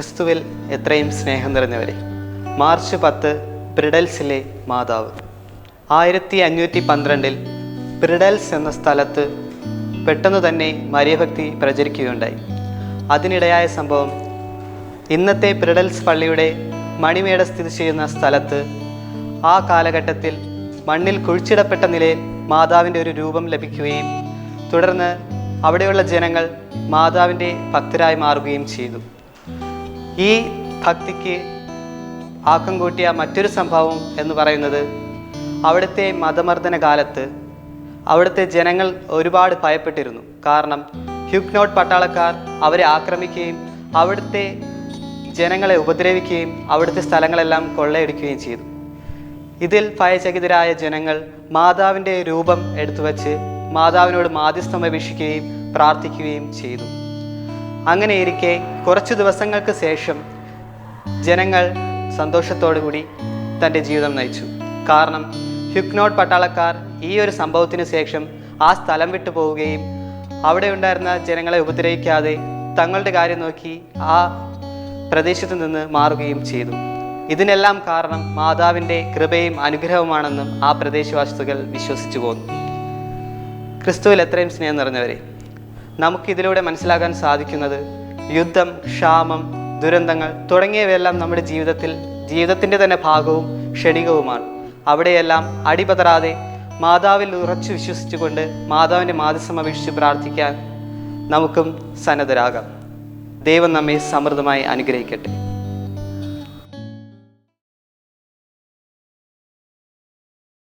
ക്രിസ്തുവിൽ എത്രയും സ്നേഹം നിറഞ്ഞവരെ. മാർച്ച് പത്ത് ബ്രിഡൽസിലെ മാതാവ്. ആയിരത്തി അഞ്ഞൂറ്റി പന്ത്രണ്ടിൽ ബ്രിഡൽസ് എന്ന സ്ഥലത്ത് പെട്ടെന്ന് തന്നെ മര്യഭക്തി പ്രചരിക്കുകയുണ്ടായി. അതിനിടയായ സംഭവം ഇന്നത്തെ ബ്രിഡൽസ് പള്ളിയുടെ മണിമേട സ്ഥിതി ചെയ്യുന്ന സ്ഥലത്ത് ആ കാലഘട്ടത്തിൽ മണ്ണിൽ കുഴിച്ചിടപ്പെട്ട നിലയിൽ മാതാവിന്റെ ഒരു രൂപം ലഭിക്കുകയും തുടർന്ന് അവിടെയുള്ള ജനങ്ങൾ മാതാവിന്റെ ഭക്തരായി മാറുകയും ചെയ്തു. ഈ ഭക്തിക്ക് ആക്കം കൂട്ടിയ മറ്റൊരു സംഭവം എന്ന് പറയുന്നത് അവിടുത്തെ മതമർദ്ദന കാലത്ത് അവിടുത്തെ ജനങ്ങൾ ഒരുപാട് ഭയപ്പെട്ടിരുന്നു. കാരണം ഹ്യുഗ്നോട്ട് പട്ടാളക്കാർ അവരെ ആക്രമിക്കുകയും അവിടുത്തെ ജനങ്ങളെ ഉപദ്രവിക്കുകയും അവിടുത്തെ സ്ഥലങ്ങളെല്ലാം കൊള്ളയടിക്കുകയും ചെയ്തു. ഇതിൽ ഭയചകിതരായ ജനങ്ങൾ മാതാവിന്റെ രൂപം എടുത്തു വച്ച് മാതാവിനോട് മാധ്യസ്ഥം അപേക്ഷിക്കുകയും പ്രാർത്ഥിക്കുകയും ചെയ്തു. അങ്ങനെയിരിക്കെ കുറച്ചു ദിവസങ്ങൾക്ക് ശേഷം ജനങ്ങൾ സന്തോഷത്തോടു കൂടി തന്റെ ജീവിതം നയിച്ചു. കാരണം ഹ്യുക്നോട്ട് പട്ടാളക്കാർ ഈ ഒരു സംഭവത്തിന് ശേഷം ആ സ്ഥലം വിട്ടു പോവുകയും അവിടെ ഉണ്ടായിരുന്ന ജനങ്ങളെ ഉപദ്രവിക്കാതെ തങ്ങളുടെ കാര്യം നോക്കി ആ പ്രദേശത്ത് നിന്ന് മാറുകയും ചെയ്തു. ഇതിനെല്ലാം കാരണം മാതാവിന്റെ കൃപയും അനുഗ്രഹവുമാണെന്നും ആ പ്രദേശവാസികൾ വിശ്വസിച്ചു പോന്നു. ക്രിസ്തുവിൽ എത്രയും സ്നേഹം നിറഞ്ഞവരെ നമുക്കിതിലൂടെ മനസ്സിലാക്കാൻ സാധിക്കുന്നത് യുദ്ധം ക്ഷാമം ദുരന്തങ്ങൾ തുടങ്ങിയവയെല്ലാം നമ്മുടെ ജീവിതത്തിൽ ജീവിതത്തിന്റെ തന്നെ ഭാഗവും ക്ഷണികവുമാണ്. അവിടെയെല്ലാം അടിപതറാതെ മാതാവിൽ ഉറച്ചു വിശ്വസിച്ചുകൊണ്ട് മാതാവിന്റെ മാതൃസമപേക്ഷിച്ച് പ്രാർത്ഥിക്കാൻ നമുക്കും സന്നദ്ധരാകാം. ദൈവം നമ്മെ സമൃദ്ധമായി അനുഗ്രഹിക്കട്ടെ.